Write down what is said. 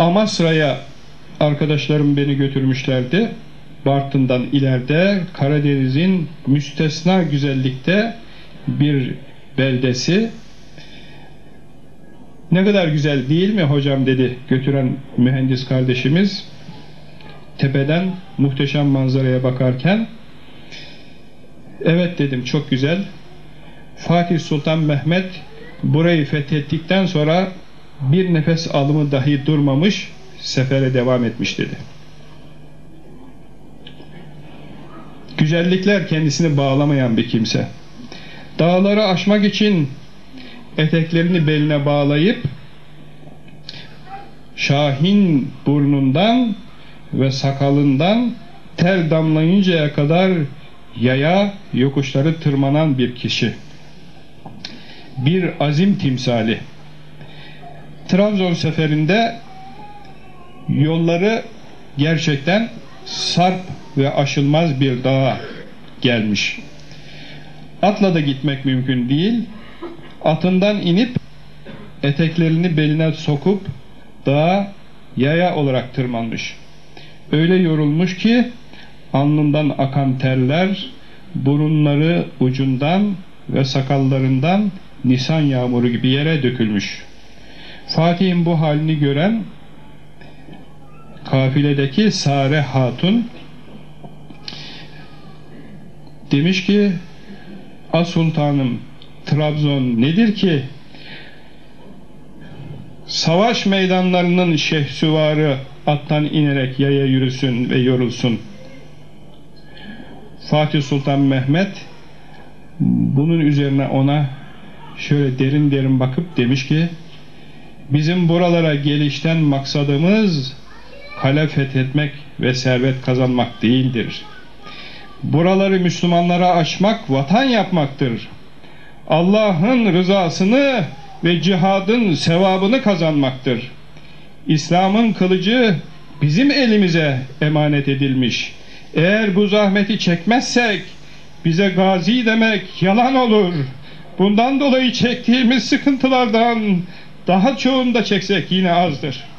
Amasra'ya arkadaşlarım beni götürmüşlerdi. Bartın'dan ileride Karadeniz'in müstesna güzellikte bir beldesi. Ne kadar güzel değil mi hocam dedi götüren mühendis kardeşimiz. Tepeden muhteşem manzaraya bakarken evet dedim çok güzel. Fatih Sultan Mehmet burayı fethettikten sonra bir nefes alımı dahi durmamış sefere devam etmiş dedi. Güzellikler kendisini bağlamayan bir kimse. Dağları aşmak için eteklerini beline bağlayıp Şahin burnundan ve sakalından ter damlayıncaya kadar yaya yokuşları tırmanan bir kişi. Bir azim timsali. Trabzon seferinde yolları gerçekten sarp ve aşılmaz bir dağa gelmiş. Atla da gitmek mümkün değil. Atından inip eteklerini beline sokup dağa yaya olarak tırmanmış. Öyle yorulmuş ki alnından akan terler burunları ucundan ve sakallarından nisan yağmuru gibi yere dökülmüş. Fatih'in bu halini gören kafiledeki Sare Hatun demiş ki A Sultanım Trabzon nedir ki savaş meydanlarının şehsüvarı attan inerek yaya yürüsün ve yorulsun. Fatih Sultan Mehmet bunun üzerine ona şöyle derin derin bakıp demiş ki bizim buralara gelişten maksadımız kale fethetmek ve servet kazanmak değildir. Buraları Müslümanlara açmak, vatan yapmaktır. Allah'ın rızasını ve cihadın sevabını kazanmaktır. İslam'ın kılıcı bizim elimize emanet edilmiş. Eğer bu zahmeti çekmezsek bize gazi demek yalan olur. Bundan dolayı çektiğimiz sıkıntılardan daha çoğunu da çeksek yine azdır.